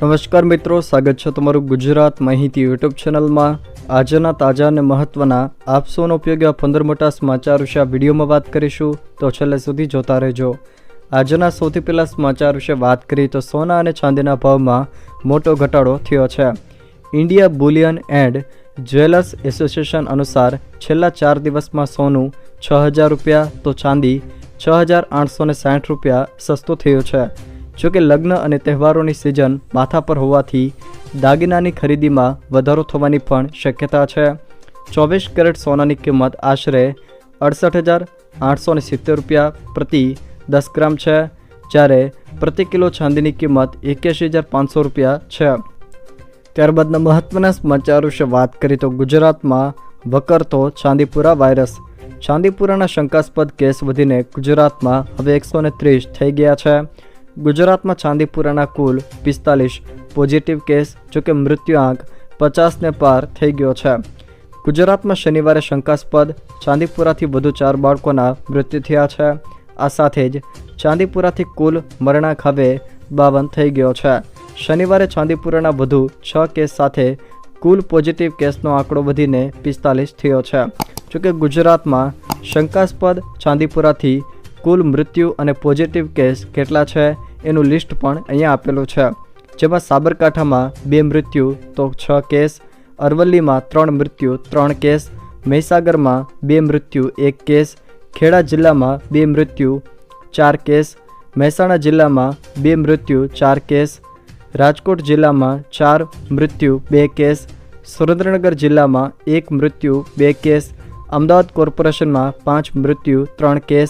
નમસ્કાર મિત્રો, સ્વાગત છે તમારું ગુજરાત માહિતી યુટ્યુબ ચેનલમાં. આજના તાજા અને મહત્વના આપસોનો ઉપયોગ આ પંદર મોટા સમાચાર વિશે આ વિડીયોમાં વાત કરીશું. તો છેલ્લે સુધી જોતા રહેજો. આજના સૌથી પહેલાં સમાચાર વિશે વાત કરીએ તો સોના અને ચાંદીના ભાવમાં મોટો ઘટાડો થયો છે. India bullion and jewellers association અનુસાર છેલ્લા ચાર દિવસમાં સોનું છ હજાર રૂપિયા, તો ચાંદી છ હજાર આઠસો ને સાઠ રૂપિયા સસ્તું થયું છે. જોકે લગ્ન અને તહેવારોની સિઝન માથા પર હોવાથી દાગીનાની ખરીદીમાં વધારો થવાની પણ શક્યતા છે. ચોવીસ કેરેટ સોનાની કિંમત આશરે અડસઠ હજાર આઠસોને સિત્તેર રૂપિયા પ્રતિ દસ ગ્રામ છે, જ્યારે પ્રતિ કિલો ચાંદીની કિંમત એક્યાસી હજાર પાંચસો રૂપિયા છે. ત્યારબાદના મહત્વના સમાચાર વિશે વાત કરીએ તો ગુજરાતમાં વકરતો ચાંદીપુરા વાયરસ. ચાંદીપુરાના શંકાસ્પદ કેસ વધીને ગુજરાતમાં હવે એકસો ત્રીસ થઈ ગયા છે. ગુજરાતમાં ચાંદીપુરાના કુલ પિસ્તાલીસ પોઝિટિવ કેસ જોકે મૃત્યુઆંક પચાસને પાર થઈ ગયો છે. ગુજરાતમાં શનિવારે શંકાસ્પદ ચાંદીપુરાથી વધુ ચાર બાળકોના મૃત્યુ થયા છે. આ સાથે જ ચાંદીપુરાથી કુલ મરણાંક હવે બાવન થઈ ગયો છે. શનિવારે ચાંદીપુરાના વધુ છ કેસ સાથે કુલ પોઝિટિવ કેસનો આંકડો વધીને પિસ્તાલીસ થયો છે. જોકે ગુજરાતમાં શંકાસ્પદ ચાંદીપુરાથી કુલ મૃત્યુ અને પોઝિટિવ કેસ કેટલા છે? એનું લિસ્ટ પણ અહીંયા આપેલું છે. જેમાં સાબરકાંઠામાં બે મૃત્યુ, તો છ કેસ. અરવલ્લીમાં ત્રણ મૃત્યુ, ત્રણ કેસ. મહીસાગરમાં બે મૃત્યુ, એક કેસ. ખેડા જિલ્લામાં બે મૃત્યુ, ચાર કેસ. મહેસાણા જિલ્લામાં બે મૃત્યુ, ચાર કેસ. રાજકોટ જિલ્લામાં ચાર મૃત્યુ, બે કેસ. સુરેન્દ્રનગર જિલ્લામાં એક મૃત્યુ, બે કેસ. અમદાવાદ કોર્પોરેશનમાં પાંચ મૃત્યુ, ત્રણ કેસ.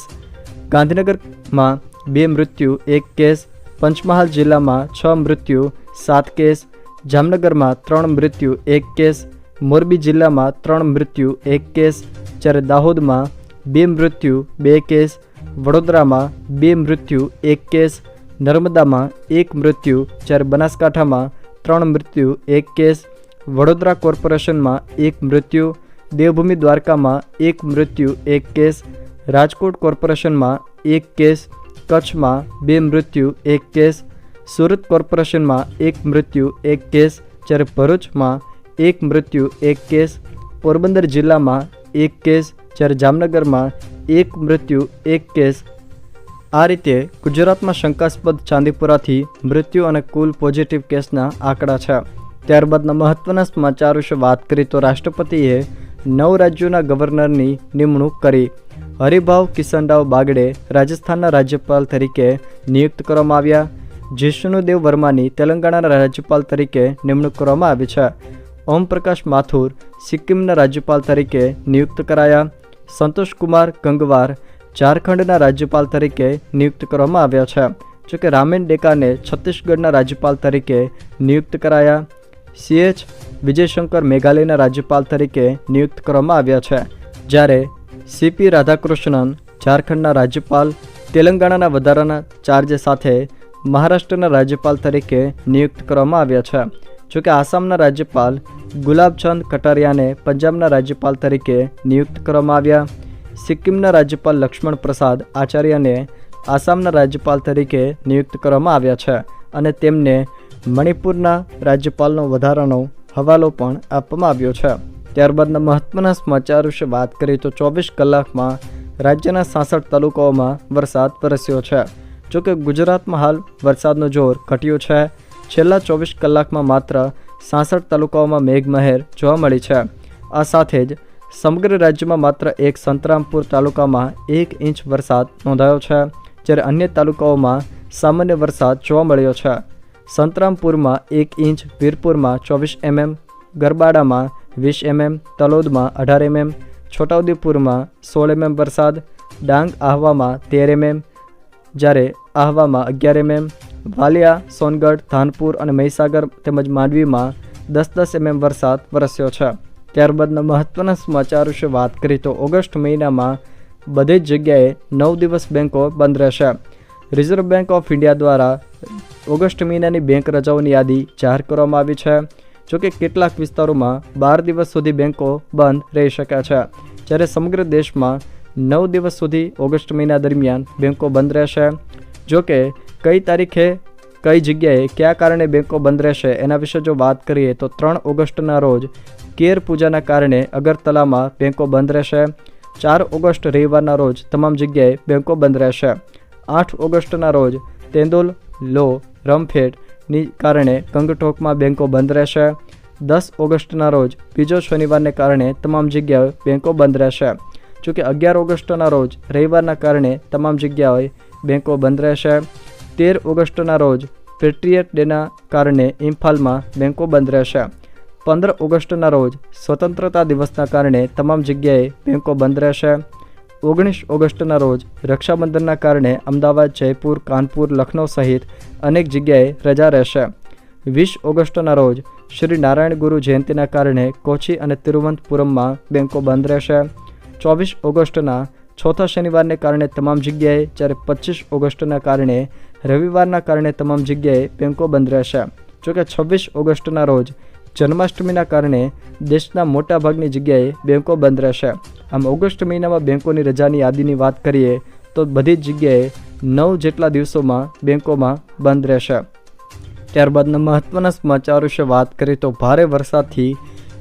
ગાંધીનગરમાં બે મૃત્યુ, એક કેસ, પંચમહાલ જિલ્લામાં છ મૃત્યુ, સાત કેસ, જામનગરમાં ત્રણ મૃત્યુ, એક કેસ, મોરબી જિલ્લામાં ત્રણ મૃત્યુ, એક કેસ, જ્યારે દાહોદમાં બે મૃત્યુ, બે કેસ, વડોદરામાં બે મૃત્યુ, એક કેસ, નર્મદામાં એક મૃત્યુ, જ્યારે બનાસકાંઠામાં ત્રણ મૃત્યુ, એક કેસ, વડોદરા કોર્પોરેશનમાં એક મૃત્યુ, દેવભૂમિ દ્વારકામાં એક મૃત્યુ, એક કેસ, રાજકોટ કોર્પોરેશનમાં એક કેસ કચ્છમાં બે મૃત્યુ, એક કેસ. સુરત કોર્પોરેશનમાં એક મૃત્યુ, એક કેસ. જ્યારે ભરૂચમાં એક મૃત્યુ, એક કેસ. પોરબંદર જિલ્લામાં એક કેસ. જ્યારે જામનગરમાં એક મૃત્યુ, એક કેસ. આ રીતે ગુજરાતમાં શંકાસ્પદ ચાંદીપુરાથી મૃત્યુ અને કુલ પોઝિટિવ કેસના આંકડા છે. ત્યારબાદના મહત્વના સમાચાર વિશે વાત કરીએ તો રાષ્ટ્રપતિએ નવ રાજ્યોના ગવર્નરની નિમણૂક કરી. હરિભાવ કિશનરાવ બાગડે રાજસ્થાનના રાજ્યપાલ તરીકે નિયુક્ત કરવામાં આવ્યા. જિષ્ણુદેવ વર્માની તેલંગાણાના રાજ્યપાલ તરીકે નિમણૂક કરવામાં આવી છે. ઓમપ્રકાશ માથુર સિક્કિમના રાજ્યપાલ તરીકે નિયુક્ત કરાયા. સંતોષકુમાર ગંગવાર ઝારખંડના રાજ્યપાલ તરીકે નિયુક્ત કરવામાં આવ્યા છે. જોકે રામેન ડેકાને છત્તીસગઢના રાજ્યપાલ તરીકે નિયુક્ત કરાયા. સીએચ વિજયશંકર મેઘાલયના રાજ્યપાલ તરીકે નિયુક્ત કરવામાં આવ્યા છે. જ્યારે સીપી રાધાકૃષ્ણન ઝારખંડના રાજ્યપાલ, તેલંગાણાના વધારાના ચાર્જ સાથે મહારાષ્ટ્રના રાજ્યપાલ તરીકે નિયુક્ત કરવામાં આવ્યા છે. જોકે આસામના રાજ્યપાલ ગુલાબચંદ કટારિયાને પંજાબના રાજ્યપાલ તરીકે નિયુક્ત કરવામાં આવ્યા. સિક્કિમના રાજ્યપાલ લક્ષ્મણ પ્રસાદ આચાર્યને આસામના રાજ્યપાલ તરીકે નિયુક્ત કરવામાં આવ્યા છે અને તેમને મણિપુરના રાજ્યપાલનો વધારાનો હવાલો પણ આપવામાં આવ્યો છે. ત્યારબાદના મહત્વના સમાચાર વિશે વાત કરીએ તો ચોવીસ કલાકમાં રાજ્યના સાસઠ તાલુકાઓમાં વરસાદ વરસ્યો છે. જોકે ગુજરાતમાં હાલ વરસાદનો જોર ઘટ્યો છે. છેલ્લા ચોવીસ કલાકમાં માત્ર સાસઠ તાલુકાઓમાં મેઘમહેર જોવા મળી છે. આ સાથે જ સમગ્ર રાજ્યમાં માત્ર એક સંતરામપુર તાલુકામાં એક ઇંચ વરસાદ નોંધાયો છે, જ્યારે અન્ય તાલુકાઓમાં સામાન્ય વરસાદ જોવા મળ્યો છે. સંતરામપુરમાં એક ઇંચ, વીરપુરમાં ચોવીસ એમએમ ગરબાડામાં વીસ એમએમ, તલોદમાં અઢાર એમએમ, છોટાઉદેપુરમાં સોળ એમએમ વરસાદ, ડાંગ આહવામાં તેર એમએમ, જ્યારે આહવામાં અગિયાર એમએમ, વાલિયા, સોનગઢ, ધાનપુર અને મહીસાગર તેમજ માંડવીમાં દસ દસ એમએમ વરસાદ વરસ્યો છે. ત્યારબાદના મહત્ત્વના સમાચાર વિશે વાત કરીએ તો ઓગસ્ટ મહિનામાં બધી જ જગ્યાએ નવ દિવસ બેંકો બંધ રહેશે. રિઝર્વ બેંક ઓફ ઇન્ડિયા દ્વારા ઓગસ્ટ મહિનાની બેંક રજાઓની યાદી જાહેર કરવામાં આવી છે. જોકે કેટલાક વિસ્તારોમાં બાર દિવસ સુધી બેંકો બંધ રહી શકે છે. જ્યારે સમગ્ર દેશમાં નવ દિવસ સુધી ઓગસ્ટ મહિના દરમિયાન બેંકો બંધ રહેશે. જોકે કઈ તારીખે કઈ જગ્યાએ કયા કારણે બેંકો બંધ રહેશે એના વિશે જો વાત કરીએ તો ત્રણ ઓગસ્ટના રોજ કેર પૂજાના કારણે અગરતલામાં બેંકો બંધ રહેશે. ચાર ઓગસ્ટ રવિવારના રોજ તમામ જગ્યાએ બેંકો બંધ રહેશે. આઠ ઓગસ્ટના રોજ તેંદુલ, લો રમફેડની કારણે ગંગટોકમાં બેંકો બંધ રહેશે. દસ ઓગસ્ટના રોજ, બીજો શનિવારને કારણે તમામ જગ્યાએ બેંકો બંધ રહેશે. જોકે અગિયાર ઓગસ્ટના રોજ, રવિવારના કારણે તમામ જગ્યાએ બેંકો બંધ રહેશે. તેર ઓગસ્ટના રોજ, પેટ્રિયટ ડેના કારણે ઇમ્ફાલમાં બેંકો બંધ રહેશે. પંદર ઓગસ્ટના રોજ, સ્વતંત્રતા દિવસના કારણે તમામ જગ્યાએ બેંકો બંધ રહેશે. ઓગણીસ ઓગસ્ટના રોજ રક્ષાબંધનના કારણે અમદાવાદ, જયપુર, કાનપુર, લખનૌ સહિત અનેક જગ્યાએ રજા રહેશે. વીસ ઓગસ્ટના રોજ શ્રી નારાયણ ગુરુ જયંતિના કારણે કોચી અને તિરુવનંતપુરમમાં બેંકો બંધ રહેશે. ચોવીસ ઓગસ્ટના ચોથા શનિવારને કારણે તમામ જગ્યાએ, જ્યારે પચીસ ઓગસ્ટના કારણે રવિવારના કારણે તમામ જગ્યાએ બેંકો બંધ રહેશે. જોકે છવ્વીસ ઓગસ્ટના રોજ જન્માષ્ટમીના કારણે દેશના મોટાભાગની જગ્યાએ બેંકો બંધ રહેશે. આમ ઓગસ્ટ મહિનામાં બેંકોની રજાની યાદીની વાત કરીએ તો બધી જ જગ્યાએ નવ જેટલા દિવસોમાં બેંકોમાં બંધ રહેશે. ત્યારબાદના મહત્ત્વના સમાચાર વિશે વાત કરીએ તો ભારે વરસાદથી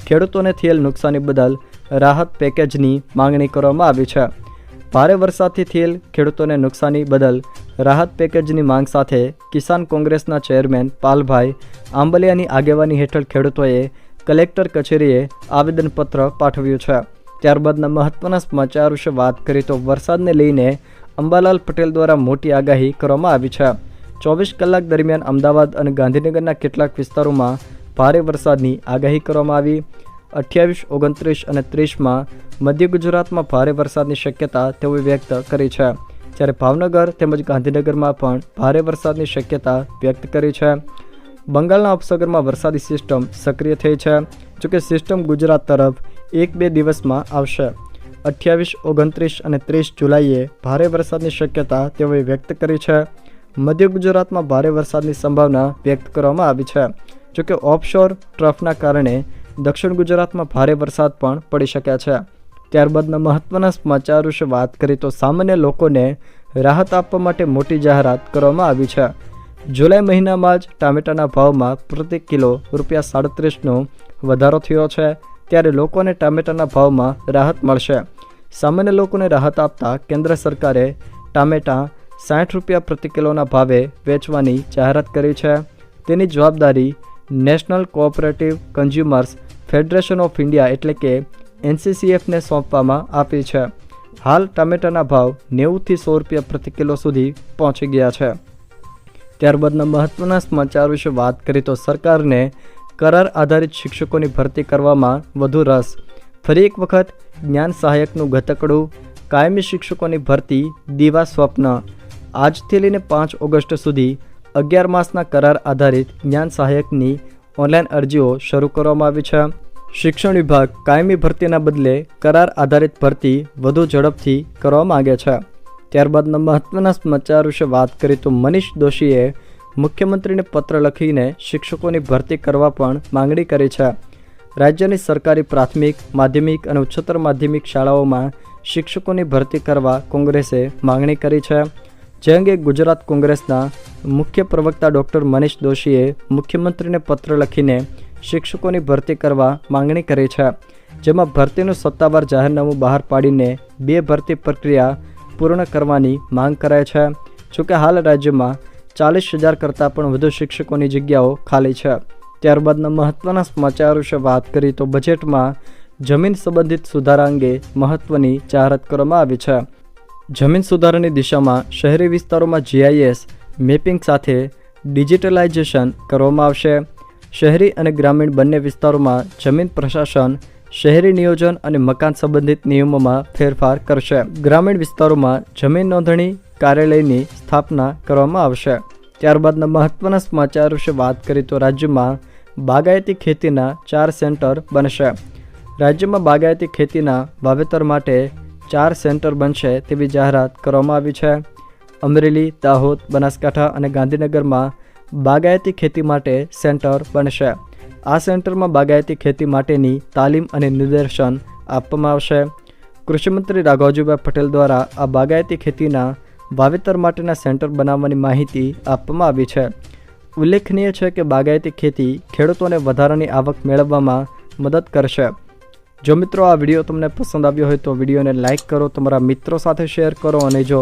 ખેડૂતોને થયેલ નુકસાની બદલ રાહત પેકેજની માંગણી કરવામાં આવી છે. ભારે વરસાદથી થયેલ ખેડૂતોને નુકસાની બદલ રાહત પેકેજની માંગ સાથે કિસાન કોંગ્રેસના ચેરમેન પાલભાઈ આંબલિયાની આગેવાની હેઠળ ખેડૂતોએ કલેક્ટર કચેરીએ આવેદનપત્ર પાઠવ્યું છે. ત્યારબાદના મહત્ત્વના સમાચાર વિશે વાત કરીએ તો વરસાદને લઈને અંબાલાલ પટેલ દ્વારા મોટી આગાહી કરવામાં આવી છે. ચોવીસ કલાક દરમિયાન અમદાવાદ અને ગાંધીનગરના કેટલાક વિસ્તારોમાં ભારે વરસાદની આગાહી કરવામાં આવી. અઠ્યાવીસ, ઓગણત્રીસ અને ત્રીસમાં મધ્ય ગુજરાતમાં ભારે વરસાદની શક્યતા તેઓએ વ્યક્ત કરી છે. જ્યારે ભાવનગર તેમજ ગાંધીનગરમાં પણ ભારે વરસાદની શક્યતા વ્યક્ત કરી છે. બંગાળના ઉપસાગરમાં વરસાદી સિસ્ટમ સક્રિય થઈ છે. જોકે સિસ્ટમ ગુજરાત તરફ એક બે દિવસમાં આવશે. અઠ્યાવીસ, ઓગણત્રીસ અને ત્રીસ જુલાઈએ ભારે વરસાદની શક્યતા તેઓએ વ્યક્ત કરી છે. મધ્ય ગુજરાતમાં ભારે વરસાદની સંભાવના વ્યક્ત કરવામાં આવી છે. જોકે ઓફશોર ટ્રફના કારણે દક્ષિણ ગુજરાતમાં ભારે વરસાદ પણ પડી શકે છે. ત્યારબાદના મહત્ત્વના સમાચાર વિશે વાત કરીએ તો સામાન્ય લોકોને રાહત આપવા માટે મોટી જાહેરાત કરવામાં આવી છે. જુલાઈ મહિનામાં જ ટામેટાના ભાવમાં પ્રતિ કિલો રૂપિયા સાડત્રીસનો વધારો થયો છે. ત્યારે લોકોને ટામેટાના ભાવમાં રાહત મળશે. સામાન્ય લોકોને રાહત આપતા કેન્દ્ર સરકારે ટામેટાં સાઠ રૂપિયા પ્રતિ કિલોના ભાવે વેચવાની જાહેરાત કરી છે. તેની જવાબદારી national cooperative consumers federation of India એટલે કે એનસીસીએફને સોંપવામાં આપી છે. હાલ ટામેટાના ભાવ નેવુંથી સો રૂપિયા પ્રતિ કિલો સુધી પહોંચી ગયા છે. ત્યારબાદના મહત્ત્વના સમાચાર વિશે વાત કરીએ તો સરકારને કરાર આધારિત શિક્ષકોની ભરતી કરવામાં વધુ રસ. ફરી એક વખત જ્ઞાન સહાયકનું ઘતકડું કાયમી શિક્ષકોની ભરતી દીવા સ્વપ્ન. આજથી લઈને પાંચ ઓગસ્ટ સુધી અગિયાર માસના કરાર આધારિત જ્ઞાન સહાયકની ઓનલાઈન અરજીઓ શરૂ કરવામાં આવી છે. શિક્ષણ વિભાગ કાયમી ભરતીના બદલે કરાર આધારિત ભરતી વધુ ઝડપથી કરવા માગે છે. ત્યારબાદના મહત્ત્વના સમાચાર વિશે વાત કરીએ તો મનીષ દોશીએ મુખ્યમંત્રીને પત્ર લખીને શિક્ષકોની ભરતી કરવા પણ માંગણી કરી છે. રાજ્યની સરકારી પ્રાથમિક, માધ્યમિક અને ઉચ્ચતર માધ્યમિક શાળાઓમાં શિક્ષકોની ભરતી કરવા કોંગ્રેસે માંગણી કરી છે. જે અંગે ગુજરાત કોંગ્રેસના મુખ્ય પ્રવક્તા ડૉક્ટર મનીષ દોશીએ મુખ્યમંત્રીને પત્ર લખીને શિક્ષકોની ભરતી કરવા માંગણી કરી છે, જેમાં ભરતીનું સત્તાવાર જાહેરનામું બહાર પાડીને બે ભરતી પ્રક્રિયા પૂર્ણ કરવાની માંગ કરાય છે. જોકે હાલ રાજ્યમાં ચાલીસ હજાર કરતાં પણ વધુ શિક્ષકોની જગ્યાઓ ખાલી છે. ત્યારબાદના મહત્ત્વના સમાચાર વિશે વાત કરી તો બજેટમાં જમીન સંબંધિત સુધારા અંગે મહત્ત્વની જાહેરાત કરવામાં આવી છે. જમીન સુધારાની દિશામાં શહેરી વિસ્તારોમાં જીઆઈએસ મેપિંગ સાથે ડિજિટલાઇઝેશન કરવામાં આવશે. શહેરી અને ગ્રામીણ બંને વિસ્તારોમાં જમીન પ્રશાસન, શહેરી નિયોજન અને મકાન સંબંધિત નિયમોમાં ફેરફાર કરશે. ગ્રામીણ વિસ્તારોમાં જમીન નોંધણી કાર્યાલયની સ્થાપના કરવામાં આવશે. ત્યારબાદના મહત્ત્વના સમાચાર વિશે વાત કરીએ તો રાજ્યમાં બાગાયતી ખેતીના ચાર સેન્ટર બનશે. રાજ્યમાં બાગાયતી ખેતીના વાવેતર માટે ચાર સેન્ટર બનશે તેવી જાહેરાત કરવામાં આવી છે. અમરેલી, દાહોદ, બનાસકાંઠા અને ગાંધીનગરમાં બાગાયતી ખેતી માટે સેન્ટર બનશે. આ સેન્ટરમાં બાગાયતી ખેતી માટેની તાલીમ અને નિદર્શન આપવામાં આવશે. કૃષિમંત્રી રાઘવજીભાઈ પટેલ દ્વારા આ બાગાયતી ખેતીના વાવેતર માટેના સેન્ટર બનાવવાની માહિતી આપવામાં આવી છે. ઉલ્લેખનીય છે કે બાગાયતી ખેતી ખેડૂતોને વધારાની આવક મેળવવામાં મદદ કરશે. જો મિત્રો આ વીડિયો તમને પસંદ આવ્યો હોય તો વિડીયોને લાઇક કરો, તમારા મિત્રો સાથે શેર કરો અને જો